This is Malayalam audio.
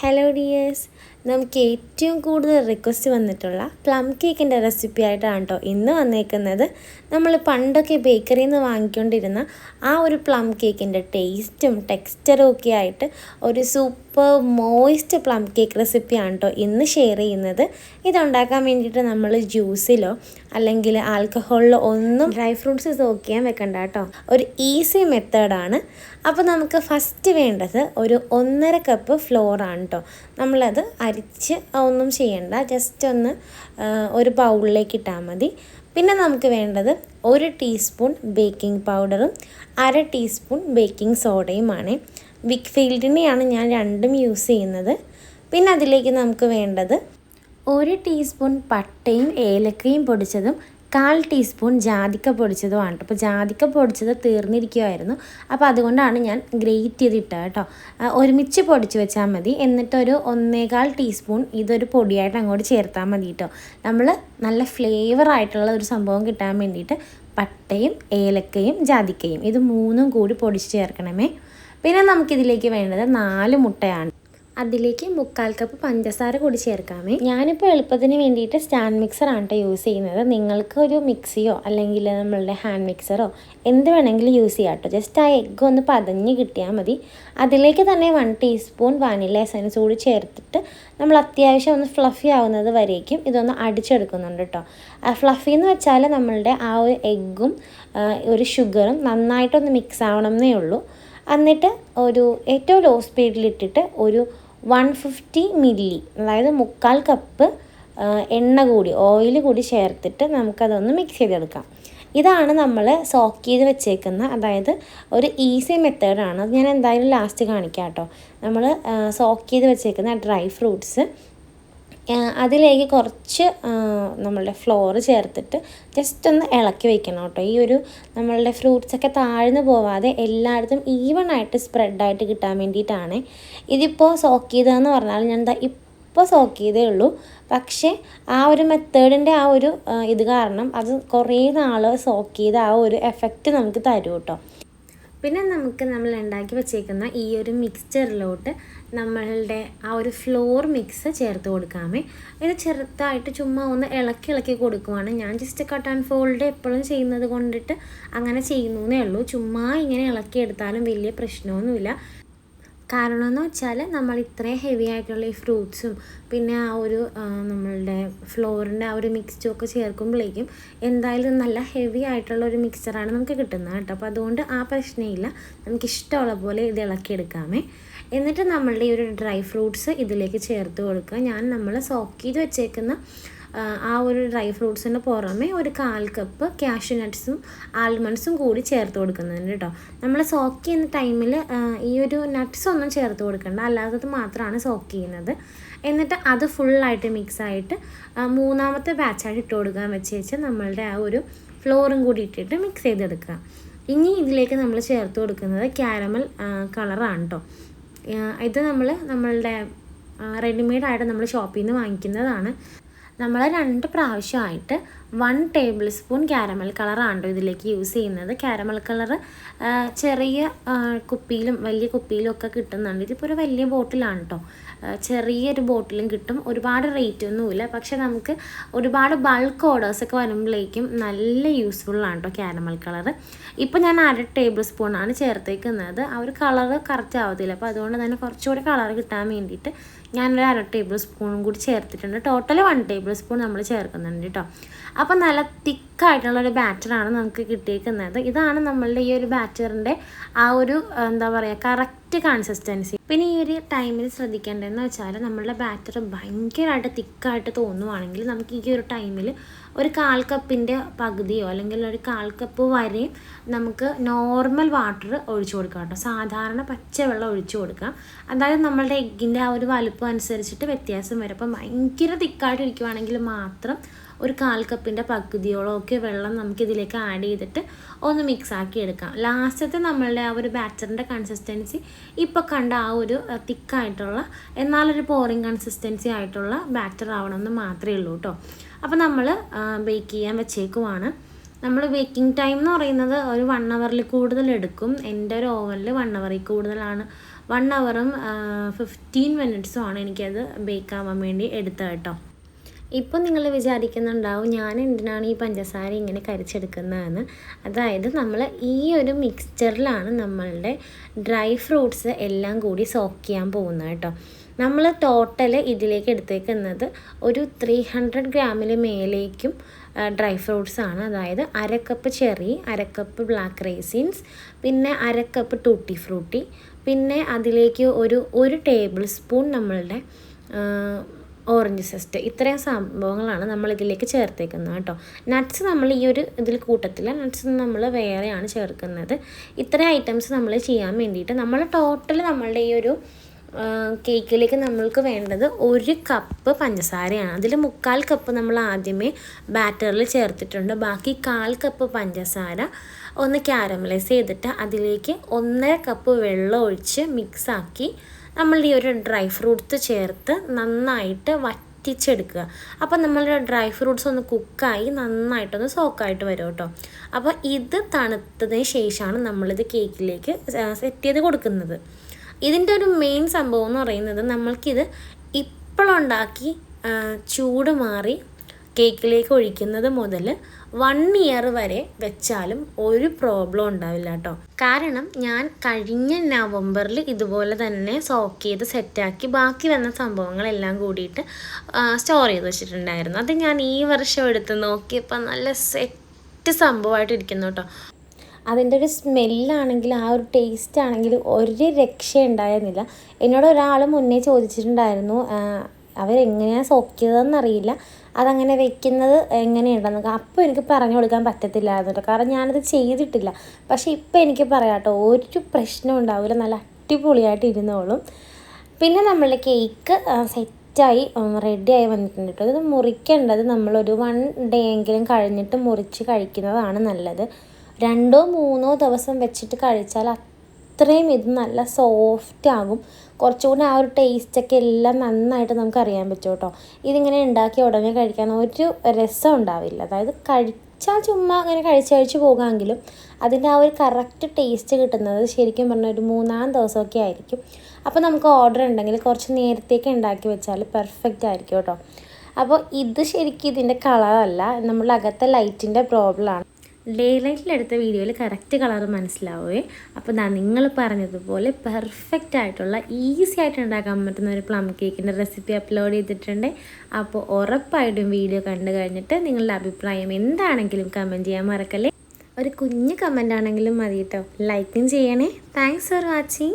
ഹലോ ഡിയേഴ്സ് നമുക്ക് ഏറ്റവും കൂടുതൽ റിക്വസ്റ്റ് വന്നിട്ടുള്ള പ്ലം കേക്കിന്റെ റെസിപ്പി ആയിട്ടാണ് കേട്ടോ ഇന്ന് വന്നേക്കുന്നത്. നമ്മൾ പണ്ടൊക്കെ ബേക്കറിയിൽ നിന്ന് വാങ്ങിക്കൊണ്ടിരുന്ന ആ ഒരു പ്ലം കേക്കിന്റെ ടേസ്റ്റും ടെക്സ്ചറും ഒക്കെ ആയിട്ട് ഒരു സൂപ്പർ മോയിസ്റ്റ് പ്ലം കേക്ക് റെസിപ്പിയാണ് കേട്ടോ ഇന്ന് ഷെയർ ചെയ്യുന്നത്. ഇതുണ്ടാക്കാൻ വേണ്ടിയിട്ട് നമ്മൾ ജ്യൂസിലോ അല്ലെങ്കിൽ ആൽക്കഹോളിലോ ഒന്നും ഡ്രൈ ഫ്രൂട്ട്സ് സോക്ക് ചെയ്യാൻ വെക്കണ്ട കേട്ടോ ഒരു ഈസി മെത്തേഡാണ് അപ്പോൾ നമുക്ക് ഫസ്റ്റ് വേണ്ടത് ഒരു ഒന്നര കപ്പ് ഫ്ലോറാണ് കേട്ടോ നമ്മളത് അരിച്ച് ഒന്നും ചെയ്യണ്ട. ജസ്റ്റ് ഒന്ന് ഒരു ബൗളിലേക്ക് ഇട്ടാൽ മതി. പിന്നെ നമുക്ക് വേണ്ടത് ഒരു ടീസ്പൂൺ ബേക്കിംഗ് പൗഡറും അര ടീസ്പൂൺ ബേക്കിംഗ് സോഡയുമാണ് വിക് ഫീൽഡിനെയാണ് ഞാൻ രണ്ടും യൂസ് ചെയ്യുന്നത്. പിന്നെ അതിലേക്ക് നമുക്ക് വേണ്ടത് ഒരു ടീസ്പൂൺ പട്ടയും ഏലക്കയും പൊടിച്ചതും കാൽ ടീസ്പൂൺ ജാതിക്ക പൊടിച്ചതും ആണ് അപ്പോൾ ജാതിക്ക പൊടിച്ചത് തീർന്നിരിക്കുമായിരുന്നു അപ്പോൾ അതുകൊണ്ടാണ് ഞാൻ ഗ്രേറ്റ് ചെയ്തിട്ടത് കേട്ടോ ഒരുമിച്ച് പൊടിച്ച് വെച്ചാൽ മതി. എന്നിട്ടൊരു ഒന്നേകാൽ ടീസ്പൂൺ ഇതൊരു പൊടിയായിട്ട് അങ്ങോട്ട് ചേർത്താൽ മതി കേട്ടോ നമ്മൾ നല്ല ഫ്ലേവർ ആയിട്ടുള്ള ഒരു സംഭവം കിട്ടാൻ വേണ്ടിയിട്ട് പട്ടയും ഏലക്കയും ജാതിക്കയും ഇത് മൂന്നും കൂടി പൊടിച്ച് ചേർക്കണമേ. പിന്നെ നമുക്കിതിലേക്ക് വേണ്ടത് നാല് മുട്ടയാണ്. അതിലേക്ക് മുക്കാൽ കപ്പ് പഞ്ചസാര കൂടി ചേർക്കാമേ. ഞാനിപ്പോൾ എളുപ്പത്തിന് വേണ്ടിയിട്ട് സ്റ്റാൻഡ് മിക്സറാണ് കേട്ടോ യൂസ് ചെയ്യുന്നത്. നിങ്ങൾക്ക് ഒരു മിക്സിയോ അല്ലെങ്കിൽ നമ്മളുടെ ഹാൻഡ് മിക്സറോ എന്ത് വേണമെങ്കിലും യൂസ് ചെയ്യാം കേട്ടോ ജസ്റ്റ് ആ എഗ്ഗ് ഒന്ന് പതഞ്ഞ് കിട്ടിയാൽ മതി. അതിലേക്ക് തന്നെ വൺ ടീസ്പൂൺ വാനില എസൻസ് കൂടി ചേർത്തിട്ട് നമ്മൾ അത്യാവശ്യം ഒന്ന് ഫ്ലഫി ആവുന്നത് വരേക്കും ഇതൊന്ന് അടിച്ചെടുക്കുന്നുണ്ട് കേട്ടോ ഫ്ലഫി എന്ന് വെച്ചാൽ നമ്മളുടെ ആ ഒരു എഗ്ഗും ഒരു ഷുഗറും നന്നായിട്ടൊന്ന് മിക്സ് ആവണം എന്നേ ഉള്ളൂ. എന്നിട്ട് ഒരു ഏറ്റവും ലോ സ്പീഡിലിട്ടിട്ട് ഒരു വൺ ഫിഫ്റ്റി മില്ലി അതായത് മുക്കാൽ കപ്പ് എണ്ണ കൂടി ഓയിൽ കൂടി ചേർത്തിട്ട് നമുക്കതൊന്ന് മിക്സ് ചെയ്തെടുക്കാം. ഇതാണ് നമ്മൾ സോക്ക് ചെയ്ത് വെച്ചേക്കുന്ന അതായത് ഒരു ഈസി മെത്തേഡാണ് അത് ഞാൻ എന്തായാലും ലാസ്റ്റ് കാണിക്കാം കേട്ടോ നമ്മൾ സോക്ക് ചെയ്ത് വെച്ചേക്കുന്ന ഡ്രൈ ഫ്രൂട്ട്സ് അതിലേക്ക് കുറച്ച് നമ്മളുടെ ഫ്ലോർ ചേർത്തിട്ട് ജസ്റ്റ് ഒന്ന് ഇളക്കി വെക്കണം കേട്ടോ. ഈ ഒരു നമ്മളുടെ ഫ്രൂട്ട്സൊക്കെ താഴ്ന്നു പോവാതെ എല്ലായിടത്തും ഈവൺ ആയിട്ട് സ്പ്രെഡായിട്ട് കിട്ടാൻ വേണ്ടിയിട്ടാണ്. ഇതിപ്പോൾ സോക്ക് ചെയ്തതെന്ന് പറഞ്ഞാൽ ഞാൻ എന്താ ഇപ്പോൾ സോക്ക് ചെയ്തേ ഉള്ളൂ. പക്ഷേ ആ ഒരു മെത്തേഡിന്റെ ആ ഒരു ഇത് കാരണം അത് കുറേ നാൾ സോക്ക് ചെയ്ത ആ ഒരു എഫക്റ്റ് നമുക്ക് തരും കേട്ടോ. പിന്നെ നമുക്ക് നമ്മൾ ഉണ്ടാക്കി വെച്ചേക്കുന്ന ഈ ഒരു മിക്സ്ചറിലോട്ട് നമ്മളുടെ ആ ഒരു ഫ്ലോർ മിക്സ് ചേർത്ത് കൊടുക്കാമേ. ഇത് ചെറുതായിട്ട് ചുമ്മാ ഒന്ന് ഇളക്കി ഇളക്കി കൊടുക്കുവാണ്. ഞാൻ ജസ്റ്റ് കട്ട് ആൻഡ് ഫോൾഡ് എപ്പോഴും ചെയ്യുന്നത് കൊണ്ടിട്ട് അങ്ങനെ ചെയ്യുന്നേ ഉള്ളൂ. ചുമ്മാ ഇങ്ങനെ ഇളക്കി എടുത്താലും വലിയ പ്രശ്നമൊന്നുമില്ല. കാരണം എന്ന് വെച്ചാൽ നമ്മൾ ഇത്രയും ഹെവി ആയിട്ടുള്ള ഈ ഫ്രൂട്ട്സും പിന്നെ ആ ഒരു നമ്മളുടെ ഫ്ലോറിന്റെ ആ ഒരു മിക്സ്റ്റും ഒക്കെ ചേർക്കുമ്പോഴേക്കും എന്തായാലും നല്ല ഹെവി ആയിട്ടുള്ള ഒരു മിക്സ്ചറാണ് നമുക്ക് കിട്ടുന്നത് കേട്ടോ. അപ്പോൾ അതുകൊണ്ട് ആ പ്രശ്നമില്ല നമുക്ക് ഇഷ്ടമുള്ള പോലെ ഇത് ഇളക്കിയെടുക്കാമേ. എന്നിട്ട് നമ്മളുടെ ഈ ഒരു ഡ്രൈ ഫ്രൂട്ട്സ് ഇതിലേക്ക് ചേർത്ത് കൊടുക്കുക. ഞാൻ നമ്മൾ സോക്ക് ചെയ്ത് വെച്ചേക്കുന്ന ആ, ഒരു ഡ്രൈ ഫ്രൂട്ട്സിന് പുറമെ ഒരു കാൽ കപ്പ് കാഷ്യൂ നട്ട്സും ആൽമണ്ട്സും കൂടി ചേർത്ത് കൊടുക്കുന്നുണ്ട് കേട്ടോ നമ്മൾ സോക്ക് ചെയ്യുന്ന ടൈമിൽ ഈ ഒരു നട്ട്സ് ഒന്നും ചേർത്ത് കൊടുക്കണ്ട. അല്ലാത്തത് മാത്രമാണ് സോക്ക് ചെയ്യുന്നത്. എന്നിട്ട് അത് ഫുള്ളായിട്ട് മിക്സായിട്ട് മൂന്നാമത്തെ ബാച്ചായിട്ട് ഇട്ട് കൊടുക്കാൻ വെച്ച് വെച്ച് നമ്മളുടെ ആ ഒരു ഫ്ലോറും കൂടി ഇട്ടിട്ട് മിക്സ് ചെയ്തെടുക്കുക. ഇനി ഇതിലേക്ക് നമ്മൾ ചേർത്ത് കൊടുക്കുന്നത് ക്യാരമൽ കളറാണ് കേട്ടോ ഇത് നമ്മൾ നമ്മളുടെ റെഡിമെയ്ഡായിട്ട് നമ്മൾ ഷോപ്പിൽ നിന്ന് വാങ്ങിക്കുന്നതാണ്. നമ്മൾ രണ്ട് പ്രാവശ്യമായിട്ട് വൺ ടേബിൾ സ്പൂൺ ക്യാരമൽ കളറാണ് ഇതിലേക്ക് യൂസ് ചെയ്യുന്നത്. ക്യാരമൽ കളർ ചെറിയ കുപ്പിയിലും വലിയ കുപ്പിയിലും ഒക്കെ കിട്ടുന്നുണ്ട്. ഇതിപ്പോൾ ഒരു വലിയ ബോട്ടിലാണ് കേട്ടോ ചെറിയൊരു ബോട്ടിലും കിട്ടും. ഒരുപാട് റേറ്റ് ഒന്നുമില്ല പക്ഷെ നമുക്ക് ഒരുപാട് ബൾക്ക് ഓർഡേഴ്സൊക്കെ വരുമ്പോഴേക്കും നല്ല യൂസ്ഫുള്ളാണ് കേട്ടോ ക്യാരമൽ കളർ ഇപ്പോൾ ഞാൻ അര ടേബിൾ സ്പൂണാണ് ചേർത്തേക്കുന്നത്. ആ ഒരു കളർ കറക്റ്റ് ആവത്തില്ല. അപ്പോൾ അതുകൊണ്ട് തന്നെ കുറച്ചുകൂടി കളർ കിട്ടാൻ വേണ്ടിയിട്ട് ഞാനൊരു അര ടേബിൾ സ്പൂണും കൂടി ചേർത്തിട്ടുണ്ട്. ടോട്ടൽ വൺ ടേബിൾ സ്പൂൺ നമ്മൾ ചേർക്കുന്നുണ്ട് കേട്ടോ. അപ്പോൾ നല്ല തിക്കായിട്ടുള്ള ഒരു ബാറ്ററാണ് നമുക്ക് കിട്ടിയിരിക്കുന്നത് ഇതാണ് നമ്മളുടെ ഈ ഒരു ബാറ്ററിന്റെ ആ ഒരു എന്താ പറയുക കറക്റ്റ് കൺസിസ്റ്റൻസി പിന്നെ ഈ ഒരു ടൈമിൽ ശ്രദ്ധിക്കേണ്ടതെന്ന് വെച്ചാൽ നമ്മളുടെ ബാറ്റർ ഭയങ്കരമായിട്ട് തിക്കായിട്ട് തോന്നുവാണെങ്കിൽ നമുക്ക് ഈ ഒരു ടൈമിൽ ഒരു കാൽ കപ്പിന്റെ പകുതിയോ അല്ലെങ്കിൽ ഒരു കാൽ കപ്പ് വരെയും നമുക്ക് നോർമൽ വാട്ടർ ഒഴിച്ചു കൊടുക്കാം കേട്ടോ. സാധാരണ പച്ചവെള്ളം ഒഴിച്ചു കൊടുക്കാം. അതായത് നമ്മളുടെ എഗ്ഗിന്റെ ആ ഒരു വലുപ്പം അനുസരിച്ചിട്ട് വ്യത്യാസം വരും. അപ്പം ഭയങ്കര തിക്കായിട്ട് ഇരിക്കുവാണെങ്കിൽ മാത്രം ഒരു കാൽ കപ്പിന്റെ പകുതിയോളം ഒക്കെ വെള്ളം നമുക്ക് ഇതിലേക്ക് ആഡ് ചെയ്തിട്ട് ഒന്ന് മിക്സ് ആക്കി എടുക്കാം. ലാസ്റ്റത്തെ നമ്മളുടെ ആ ഒരു ബാറ്ററിന്റെ കൺസിസ്റ്റൻസി ഇപ്പോൾ കണ്ട ആ ഒരു തിക്കായിട്ടുള്ള എന്നാലൊരു പോറിങ് കൺസിസ്റ്റൻസി ആയിട്ടുള്ള ബാറ്റർ ആവണമെന്ന് മാത്രമേ ഉള്ളൂ കേട്ടോ. അപ്പോൾ നമ്മൾ ബേക്ക് ചെയ്യാൻ വെച്ചേക്കുവാണ്. നമ്മൾ ബേക്കിംഗ് ടൈം എന്ന് പറയുന്നത് ഒരു വൺ അവറിൽ കൂടുതൽ എടുക്കും. എന്റെ ഒരു ഓവനിൽ വൺ അവറിൽ കൂടുതലാണ്. വൺ അവറും ഫിഫ്റ്റീൻ മിനിറ്റ്സും ആണ് എനിക്കത് ബേക്ക് ആവാൻ വേണ്ടി എടുത്തത് കേട്ടോ. ഇപ്പം നിങ്ങൾ വിചാരിക്കുന്നുണ്ടാവും ഞാൻ എന്തിനാണ് ഈ പഞ്ചസാര ഇങ്ങനെ കരിച്ചെടുക്കുന്നതെന്ന്. അതായത് നമ്മൾ ഈ ഒരു മിക്സ്ചറിലാണ് നമ്മളുടെ ഡ്രൈ ഫ്രൂട്ട്സ് എല്ലാം കൂടി സോക്ക് ചെയ്യാൻ പോകുന്നത് കേട്ടോ. നമ്മൾ ടോട്ടൽ ഇതിലേക്ക് എടുത്തേക്കുന്നത് ഒരു ത്രീ ഹൺഡ്രഡ് ഗ്രാമിൽ മേലേക്കും ഡ്രൈ ഫ്രൂട്ട്സ് ആണ്. അതായത് അരക്കപ്പ് ചെറി അരക്കപ്പ് ബ്ലാക്ക് റൈസിൻസ് പിന്നെ അരക്കപ്പ് ടൂട്ടി ഫ്രൂട്ടി പിന്നെ അതിലേക്ക് ഒരു ഒരു ടേബിൾ സ്പൂൺ നമ്മളുടെ ഓറഞ്ച് സെസ്റ്റ് ഇത്രയും സംഭവങ്ങളാണ് നമ്മൾ ഇതിലേക്ക് ചേർത്തേക്കുന്നത് കേട്ടോ. നട്ട്സ് നമ്മൾ ഈ ഒരു ഇതിൽ കൂട്ടത്തില്ല നട്ട്സ് നമ്മൾ വേറെയാണ് ചേർക്കുന്നത്. ഇത്രയും ഐറ്റംസ് നമ്മൾ ചെയ്യാൻ വേണ്ടിയിട്ട് നമ്മൾ ടോട്ടൽ നമ്മളുടെ ഈ ഒരു കേക്കിലേക്ക് നമ്മൾക്ക് വേണ്ടത് ഒരു കപ്പ് പഞ്ചസാരയാണ്. അതിൽ മുക്കാൽ കപ്പ് നമ്മൾ ആദ്യമേ ബാറ്ററിൽ ചേർത്തിട്ടുണ്ട്. ബാക്കി കാൽ കപ്പ് പഞ്ചസാര ഒന്ന് ക്യാരമലൈസ് ചെയ്തിട്ട് അതിലേക്ക് ഒന്നര കപ്പ് വെള്ളം ഒഴിച്ച് മിക്സാക്കി നമ്മൾ ഈ ഒരു ഡ്രൈ ഫ്രൂട്ട്സ് ചേർത്ത് നന്നായിട്ട് വറ്റിച്ചെടുക്കുക. അപ്പോൾ നമ്മളുടെ ഡ്രൈ ഫ്രൂട്ട്സ് ഒന്ന് കുക്കായി നന്നായിട്ടൊന്ന് സോക്കായിട്ട് വരും കേട്ടോ. അപ്പോൾ ഇത് തണുത്തതിന് ശേഷമാണ് നമ്മളിത് കേക്കിലേക്ക് സെറ്റ് ചെയ്ത് കൊടുക്കുന്നത്. ഇതിന്റെ ഒരു മെയിൻ സംഭവം എന്ന് പറയുന്നത് നമ്മൾക്കിത് ഇപ്പോഴുണ്ടാക്കി ചൂട് മാറി കേക്കിലേക്ക് ഒഴിക്കുന്നത് മുതൽ വൺ ഇയർ വരെ വെച്ചാലും ഒരു പ്രോബ്ലം ഉണ്ടാവില്ല കേട്ടോ. കാരണം ഞാൻ കഴിഞ്ഞ നവംബറിൽ ഇതുപോലെ തന്നെ സോക്ക് ചെയ്ത് സെറ്റാക്കി ബാക്കി വന്ന സംഭവങ്ങളെല്ലാം കൂടിയിട്ട് സ്റ്റോർ ചെയ്ത് വെച്ചിട്ടുണ്ടായിരുന്നു. അത് ഞാൻ ഈ വർഷം എടുത്ത് നോക്കിയപ്പോൾ നല്ല സെറ്റ് സംഭവമായിട്ട് ഇരിക്കുന്നു കേട്ടോ. അതിന്റെ ഒരു സ്മെല്ലാണെങ്കിൽ ആ ഒരു ടേസ്റ്റ് ആണെങ്കിൽ ഒരു രക്ഷ ഉണ്ടായിരുന്നില്ല. എന്നോട് ഒരാൾ മുന്നേ ചോദിച്ചിട്ടുണ്ടായിരുന്നു അവരെങ്ങനെയാണ് സോക്ക് ചെയ്തതെന്നറിയില്ല. അതങ്ങനെ വെക്കുന്നത് എങ്ങനെയുണ്ടെന്ന് അപ്പോൾ എനിക്ക് പറഞ്ഞു കൊടുക്കാൻ പറ്റത്തില്ലായിരുന്നു കാരണം ഞാനത് ചെയ്തിട്ടില്ല. പക്ഷേ ഇപ്പോൾ എനിക്ക് പറയാം കേട്ടോ ഒരു പ്രശ്നം ഉണ്ടാവില്ല നല്ല അടിപൊളിയായിട്ട് ഇരുന്നോളും. പിന്നെ നമ്മളുടെ കേക്ക് സെറ്റായി റെഡിയായി വന്നിട്ടുണ്ട് കേട്ടോ ഇത് മുറിക്കേണ്ടത് നമ്മളൊരു വൺ ഡേ എങ്കിലും കഴിഞ്ഞിട്ട് മുറിച്ച് കഴിക്കുന്നതാണ് നല്ലത്. രണ്ടോ മൂന്നോ ദിവസം വെച്ചിട്ട് കഴിച്ചാൽ അത്രയും ഇത് നല്ല സോഫ്റ്റ് ആകും. കുറച്ചുകൂടി ആ ഒരു ടേസ്റ്റൊക്കെ എല്ലാം നന്നായിട്ട് നമുക്ക് അറിയാൻ പറ്റും കേട്ടോ. ഇതിങ്ങനെ ഉണ്ടാക്കി ഉടനെ കഴിക്കാൻ ഒരു രസം ഉണ്ടാവില്ല. അതായത് കഴിച്ചാൽ ചുമ്മാ അങ്ങനെ കഴിച്ച് കഴിച്ച് പോകാമെങ്കിലും അതിന്റെ ആ ഒരു കറക്റ്റ് ടേസ്റ്റ് കിട്ടുന്നത് ശരിക്കും പറഞ്ഞാൽ ഒരു മൂന്നാം ദിവസമൊക്കെ ആയിരിക്കും. അപ്പോൾ നമുക്ക് ഓർഡർ ഉണ്ടെങ്കിൽ കുറച്ച് നേരത്തേക്ക് ഉണ്ടാക്കി വെച്ചാൽ പെർഫെക്റ്റ് ആയിരിക്കും കേട്ടോ. അപ്പോൾ ഇത് ശരിക്കും ഇതിന്റെ കളറല്ല നമ്മൾ അകത്തെ ലൈറ്റിന്റെ പ്രോബ്ലമാണ് ഡേ ലൈറ്റിലെടുത്ത വീഡിയോയിൽ കറക്റ്റ് കളർ മനസ്സിലാവുകയെ അപ്പോൾ ഞാൻ നിങ്ങൾ പറഞ്ഞതുപോലെ പെർഫെക്റ്റ് ആയിട്ടുള്ള ഈസി ആയിട്ട് ഉണ്ടാക്കാൻ പറ്റുന്ന ഒരു പ്ലം കേക്കിന്റെ റെസിപ്പി അപ്ലോഡ് ചെയ്തിട്ടുണ്ട്. അപ്പോൾ ഉറപ്പായിട്ടും വീഡിയോ കണ്ടു കഴിഞ്ഞിട്ട് നിങ്ങളുടെ അഭിപ്രായം എന്താണെങ്കിലും കമന്റ് ചെയ്യാൻ മറക്കല്ലേ. ഒരു കുഞ്ഞ് കമന്റ് ആണെങ്കിലും മതി കേട്ടോ ലൈക്കും ചെയ്യണേ. Thanks for watching